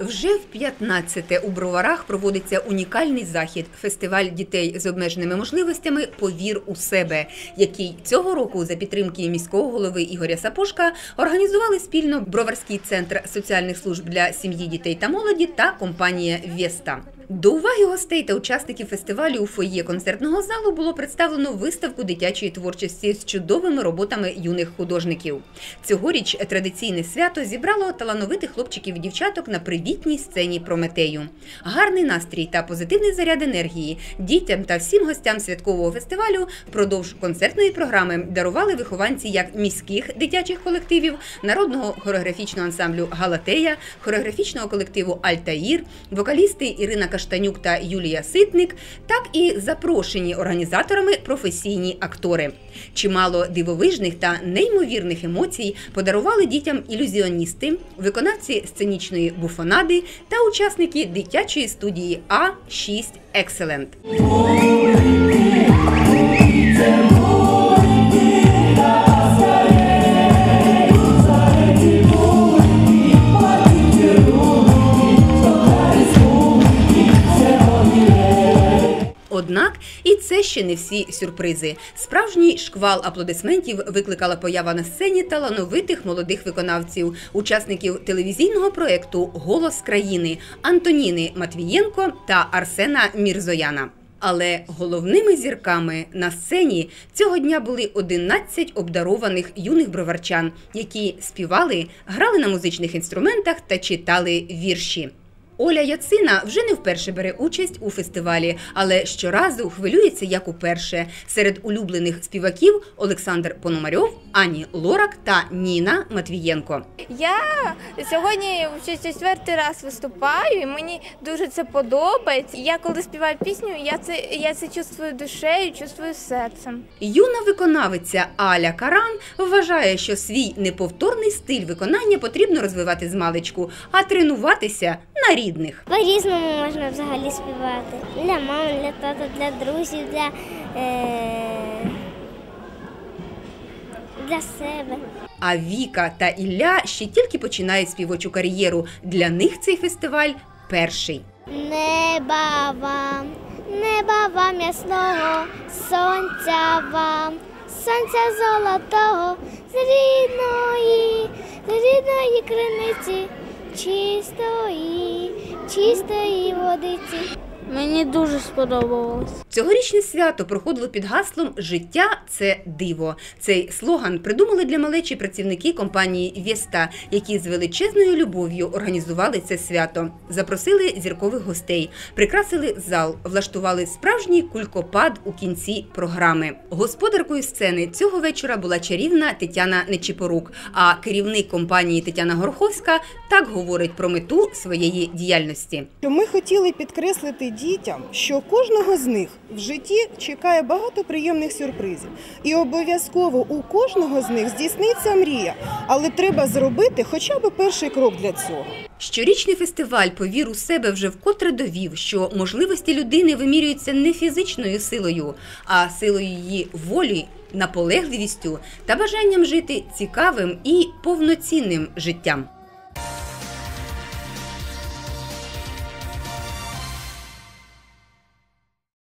Вже в 15-те у броварах проводиться унікальний захід фестиваль дітей з обмеженими можливостями Повір у себе, який цього року за підтримки міського голови Ігоря Сапошка організували спільно Броварський центр соціальних служб для сім'ї, дітей та молоді та компанія Веста. До уваги гостей та учасників фестивалю у фоє концертного залу було представлено виставку дитячої творчості з чудовими роботами юних художників. Цьогоріч традиційне свято зібрало талановитих хлопчиків і дівчаток на привітній сцені Прометею. Гарний настрій та позитивний заряд енергії дітям та всім гостям святкового фестивалю впродовж концертної програми дарували вихованці як міських дитячих колективів, народного хореографічного ансамблю Галатея, хореографічного колективу Альтаїр, вокалісти Ірина Каштанюк та Юлія Ситник, так і запрошені організаторами професійні актори. Чимало дивовижних та неймовірних емоцій подарували дітям ілюзіоністи, виконавці сценічної буфонади та учасники дитячої студії А 6 Екселент. Однак і це ще не всі сюрпризи. Справжній шквал аплодисментів викликала поява на сцені талановитих молодих виконавців, учасників телевізійного проекту Голос країни Антоніни Матвієнко та Арсена Мірзояна. Але головними зірками на сцені цього дня були 11 обдарованих юних броварчан, які співали, грали на музичних інструментах та читали вірші. Оля Яцина вже не вперше бере участь у фестивалі, але щоразу хвилюється як уперше. Серед улюблених співаків Олександр Пономарьов, Ані Лорак та Ніна Матвієнко. Я сьогодні вже четвертий раз виступаю, і мені дуже це подобається. Я коли співаю пісню, я це я це чувствую душею, чувствую серцем. Юна виконавиця Аля Каран вважає, що свій неповторний стиль виконання потрібно розвивати з маличку, а тренуватися на рідних. По-різному можна взагалі співати. Для мами, для тата, для друзів, для, е... для себе. А Віка та Ілля ще тільки починають співочу кар'єру. Для них цей фестиваль перший. Неба вам, неба вам ясного, сонця вам, сонця золотого, з рідної, з рідної криниці, чистої, чистої водиці. Мені дуже сподобалось. Цьогорічне свято проходило під гаслом Життя це диво. Цей слоган придумали для малечі працівники компанії Вєста, які з величезною любов'ю організували це свято. Запросили зіркових гостей, прикрасили зал, влаштували справжній кулькопад у кінці програми. Господаркою сцени цього вечора була чарівна Тетяна Нечіпорук. А керівник компанії Тетяна Горховська так говорить про мету своєї діяльності. Ми хотіли підкреслити дітям, що кожного з них в житті чекає багато приємних сюрпризів, і обов'язково у кожного з них здійсниться мрія, але треба зробити хоча б перший крок для цього. Щорічний фестиваль «Повір у себе вже вкотре довів, що можливості людини вимірюються не фізичною силою, а силою її волі, наполегливістю та бажанням жити цікавим і повноцінним життям.